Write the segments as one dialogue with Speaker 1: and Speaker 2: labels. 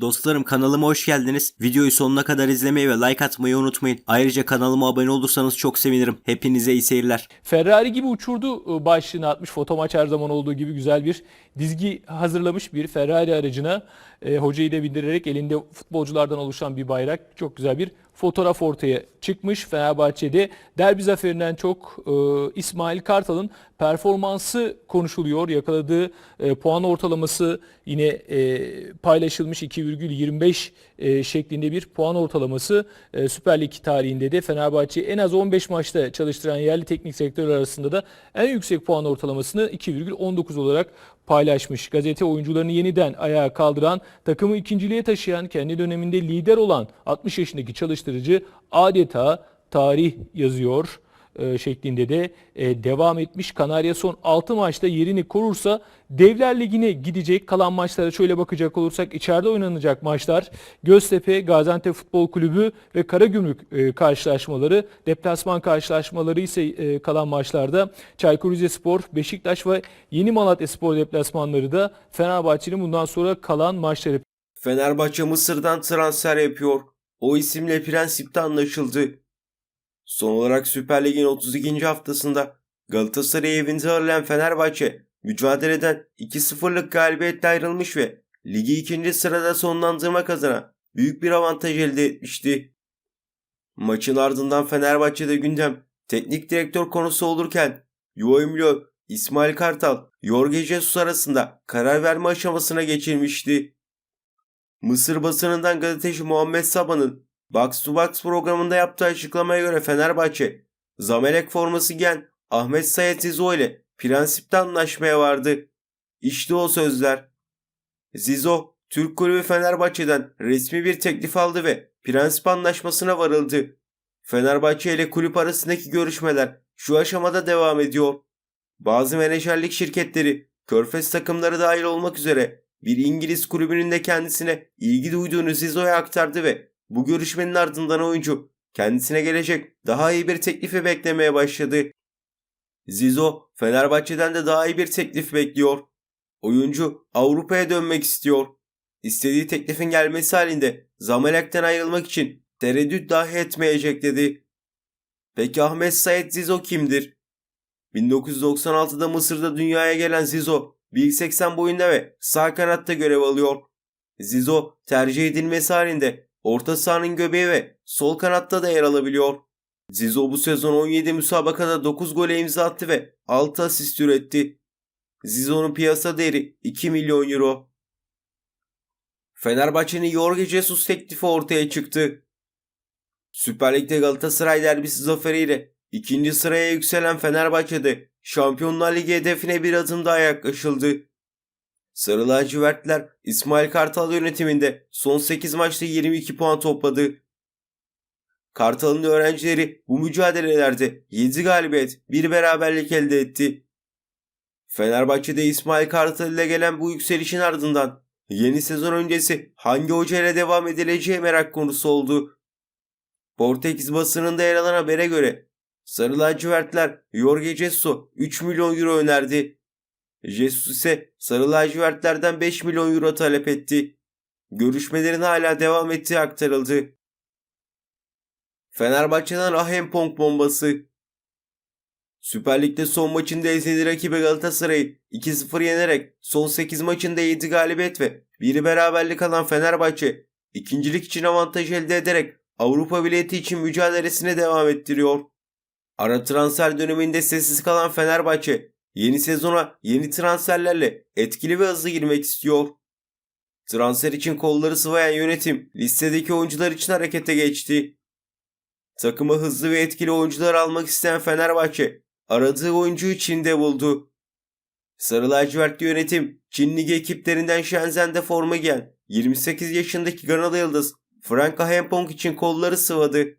Speaker 1: Dostlarım kanalıma hoş geldiniz. Videoyu sonuna kadar izlemeyi ve like atmayı unutmayın. Ayrıca kanalıma abone olursanız çok sevinirim. Hepinize iyi seyirler.
Speaker 2: Ferrari gibi uçurdu e, başlığını atmış. Fotomaç her zaman olduğu gibi güzel bir dizgi hazırlamış bir Ferrari aracına. E, hocayı da bindirerek elinde futbolculardan oluşan bir bayrak. Çok güzel bir fotoğraf ortaya çıkmış. Fenerbahçe'de derbi zaferinden çok e, İsmail Kartal'ın performansı konuşuluyor. Yakaladığı e, puan ortalaması yine e, paylaşılmış 2,25 e, şeklinde bir puan ortalaması e, Süper Lig tarihinde de Fenerbahçe en az 15 maçta çalıştıran yerli teknik sektör arasında da en yüksek puan ortalamasını 2,19 olarak paylaşmış. Gazete oyuncularını yeniden ayağa kaldıran, takımı ikinciliğe taşıyan, kendi döneminde lider olan 60 yaşındaki çalıştırıcı adeta tarih yazıyor e, şeklinde de e, devam etmiş. Kanarya son 6 maçta yerini korursa Devler Ligi'ne gidecek. Kalan maçlara şöyle bakacak olursak içeride oynanacak maçlar Göztepe, Gaziantep Futbol Kulübü ve Karagümrük e, karşılaşmaları. Deplasman karşılaşmaları ise e, kalan maçlarda Çaykur Rizespor, Beşiktaş ve Yeni Malatya Spor deplasmanları da Fenerbahçe'nin bundan sonra kalan maçları.
Speaker 3: Fenerbahçe Mısır'dan transfer yapıyor. O isimle prensipte anlaşıldı. Son olarak Süper Lig'in 32. haftasında Galatasaray'ı evinde ağırlayan Fenerbahçe mücadeleden 2-0'lık galibiyetle ayrılmış ve ligi ikinci sırada sonlandırmak adına büyük bir avantaj elde etmişti. Maçın ardından Fenerbahçe'de gündem teknik direktör konusu olurken Joachim İsmail Kartal, Jorge Jesus arasında karar verme aşamasına geçilmişti. Mısır basınından gazeteci Muhammed Sabah'ın Box to Box programında yaptığı açıklamaya göre Fenerbahçe, Zamelek forması giyen Ahmet Sayet Zizo ile prensipte anlaşmaya vardı. İşte o sözler. Zizo, Türk kulübü Fenerbahçe'den resmi bir teklif aldı ve prensip anlaşmasına varıldı. Fenerbahçe ile kulüp arasındaki görüşmeler şu aşamada devam ediyor. Bazı menajerlik şirketleri, körfez takımları dahil olmak üzere bir İngiliz kulübünün de kendisine ilgi duyduğunu Zizo'ya aktardı ve bu görüşmenin ardından oyuncu kendisine gelecek daha iyi bir teklifi beklemeye başladı. Zizo Fenerbahçe'den de daha iyi bir teklif bekliyor. Oyuncu Avrupa'ya dönmek istiyor. İstediği teklifin gelmesi halinde Zamalek'ten ayrılmak için tereddüt dahi etmeyecek dedi. Peki Ahmet Said Zizo kimdir? 1996'da Mısır'da dünyaya gelen Zizo 1.80 boyunda ve sağ kanatta görev alıyor. Zizo tercih edilmesi halinde orta sahanın göbeği ve sol kanatta da yer alabiliyor. Zizo bu sezon 17 müsabakada 9 gole imza attı ve 6 asist üretti. Zizo'nun piyasa değeri 2 milyon euro. Fenerbahçe'nin Jorge Jesus teklifi ortaya çıktı. Süper Lig'de Galatasaray derbisi zaferiyle ikinci sıraya yükselen Fenerbahçe'de Şampiyonlar Ligi hedefine bir adım daha yaklaşıldı. Sarı lacivertler İsmail Kartal yönetiminde son 8 maçta 22 puan topladı. Kartal'ın öğrencileri bu mücadelelerde 7 galibiyet, bir beraberlik elde etti. Fenerbahçe'de İsmail Kartal ile gelen bu yükselişin ardından yeni sezon öncesi hangi hoca ile devam edileceği merak konusu oldu. Portekiz basınında yer alan habere göre Sarı lacivertler Jorge Jesus 3 milyon euro önerdi. Jesus ise Sarı lacivertlerden 5 milyon euro talep etti. Görüşmelerin hala devam ettiği aktarıldı. Fenerbahçe'den Ahempong bombası. Süper Lig'de son maçında ezeli rakibi Galatasaray'ı 2-0 yenerek son 8 maçında 7 galibiyet ve 1 beraberlik alan Fenerbahçe ikincilik için avantaj elde ederek Avrupa bileti için mücadelesine devam ettiriyor. Ara transfer döneminde sessiz kalan Fenerbahçe yeni sezona yeni transferlerle etkili ve hızlı girmek istiyor. Transfer için kolları sıvayan yönetim listedeki oyuncular için harekete geçti. Takıma hızlı ve etkili oyuncular almak isteyen Fenerbahçe aradığı oyuncuyu Çin'de buldu. Sarı lacivertli yönetim Çin Ligi ekiplerinden Shenzhen'de forma giyen 28 yaşındaki Ganalı Yıldız Frank Ahempong için kolları sıvadı.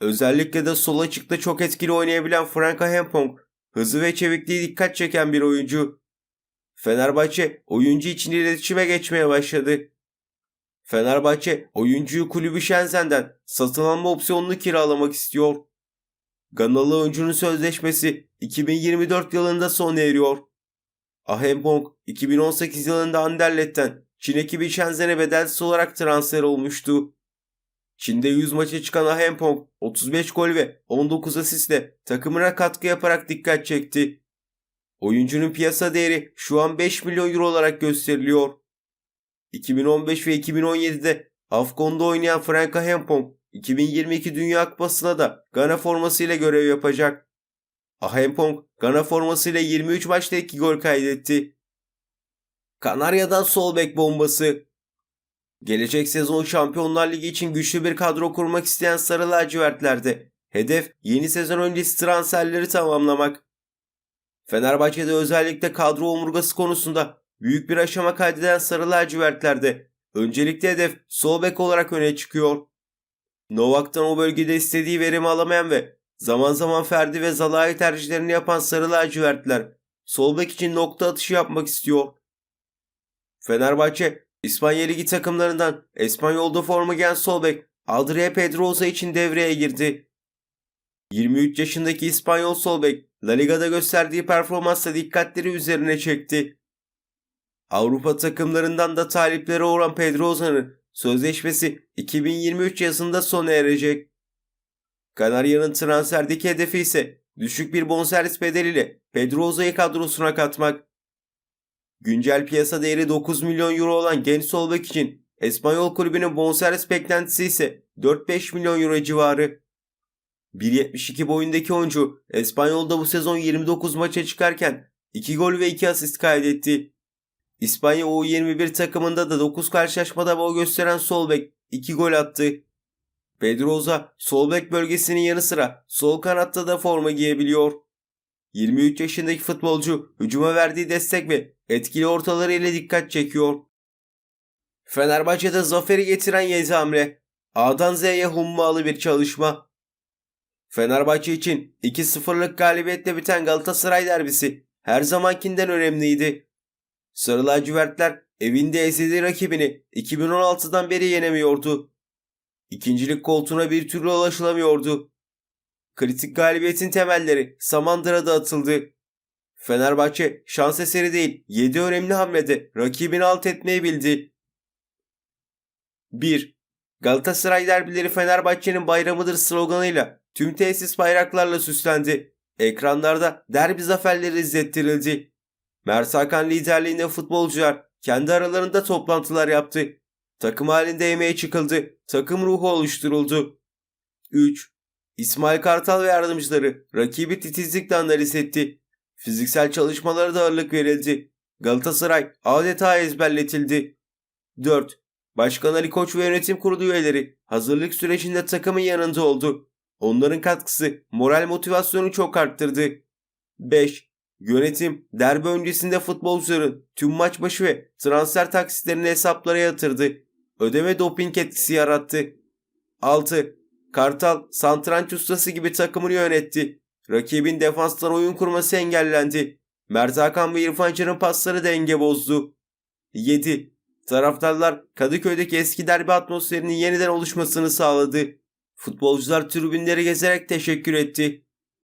Speaker 3: Özellikle de sol açıkta çok etkili oynayabilen Frank Ahempong hızı ve çevikliği dikkat çeken bir oyuncu. Fenerbahçe oyuncu için iletişime geçmeye başladı. Fenerbahçe oyuncuyu kulübü Shenzhen'den satın alma opsiyonunu kiralamak istiyor. Ganalı oyuncunun sözleşmesi 2024 yılında sona eriyor. Ahempong 2018 yılında Anderlet'ten Çin ekibi Shenzhen'e bedelsiz olarak transfer olmuştu. Çin'de 100 maça çıkan Ah Hempong 35 gol ve 19 asistle takımına katkı yaparak dikkat çekti. Oyuncunun piyasa değeri şu an 5 milyon euro olarak gösteriliyor. 2015 ve 2017'de Afcon'da oynayan Frank Ah Hempong 2022 Dünya Kupası'na da Gana formasıyla görev yapacak. Ahempong Gana formasıyla 23 maçta 2 gol kaydetti. Kanarya'dan sol bek bombası. Gelecek sezon Şampiyonlar Ligi için güçlü bir kadro kurmak isteyen Sarı Lacivertler'de hedef yeni sezon öncesi transferleri tamamlamak. Fenerbahçe'de özellikle kadro omurgası konusunda büyük bir aşama kaydeden Sarı Lacivertler'de öncelikle hedef sol bek olarak öne çıkıyor. Novak'tan o bölgede istediği verimi alamayan ve zaman zaman Ferdi ve Zalai tercihlerini yapan Sarı Lacivertler sol bek için nokta atışı yapmak istiyor. Fenerbahçe, İspanya Ligi takımlarından İspanyol'da forma giyen sol bek Adria Pedrosa için devreye girdi. 23 yaşındaki İspanyol sol bek La Liga'da gösterdiği performansla dikkatleri üzerine çekti. Avrupa takımlarından da taliplere uğran Pedrosa'nın sözleşmesi 2023 yazında sona erecek. Kanarya'nın transferdeki hedefi ise düşük bir bonservis bedeliyle Pedrosa'yı kadrosuna katmak. Güncel piyasa değeri 9 milyon euro olan genç sol bek için Espanyol kulübünün bonservis beklentisi ise 4-5 milyon euro civarı. 1.72 boyundaki oyuncu Espanyol'da bu sezon 29 maça çıkarken 2 gol ve 2 asist kaydetti. İspanya U21 takımında da 9 karşılaşmada boy gösteren sol bek 2 gol attı. Pedroza sol bek bölgesinin yanı sıra sol kanatta da forma giyebiliyor. 23 yaşındaki futbolcu hücuma verdiği destek ve etkili ortaları ile dikkat çekiyor. Fenerbahçe'de zaferi getiren Yezi Hamle. A'dan Z'ye hummalı bir çalışma. Fenerbahçe için 2-0'lık galibiyetle biten Galatasaray derbisi her zamankinden önemliydi. Sarı lacivertler evinde ezeli rakibini 2016'dan beri yenemiyordu. İkincilik koltuğuna bir türlü ulaşılamıyordu. Kritik galibiyetin temelleri Samandıra'da atıldı. Fenerbahçe şans eseri değil 7 önemli hamlede rakibini alt etmeyi bildi. 1. Galatasaray derbileri Fenerbahçe'nin bayramıdır sloganıyla tüm tesis bayraklarla süslendi. Ekranlarda derbi zaferleri izlettirildi. Mert Hakan liderliğinde futbolcular kendi aralarında toplantılar yaptı. Takım halinde yemeğe çıkıldı. Takım ruhu oluşturuldu. 3. İsmail Kartal ve yardımcıları rakibi titizlikle analiz etti. Fiziksel çalışmalara da ağırlık verildi. Galatasaray adeta ezberletildi. 4. Başkan Ali Koç ve yönetim kurulu üyeleri hazırlık sürecinde takımın yanında oldu. Onların katkısı moral motivasyonu çok arttırdı. 5. Yönetim derbi öncesinde futbolcuların tüm maç başı ve transfer taksitlerini hesaplara yatırdı. Ödeme doping etkisi yarattı. 6. Kartal santranç ustası gibi takımını yönetti. Rakibin defanstan oyun kurması engellendi. Mert Hakan ve İrfan Can'ın pasları denge bozdu. 7. Taraftarlar Kadıköy'deki eski derbi atmosferinin yeniden oluşmasını sağladı. Futbolcular tribünleri gezerek teşekkür etti.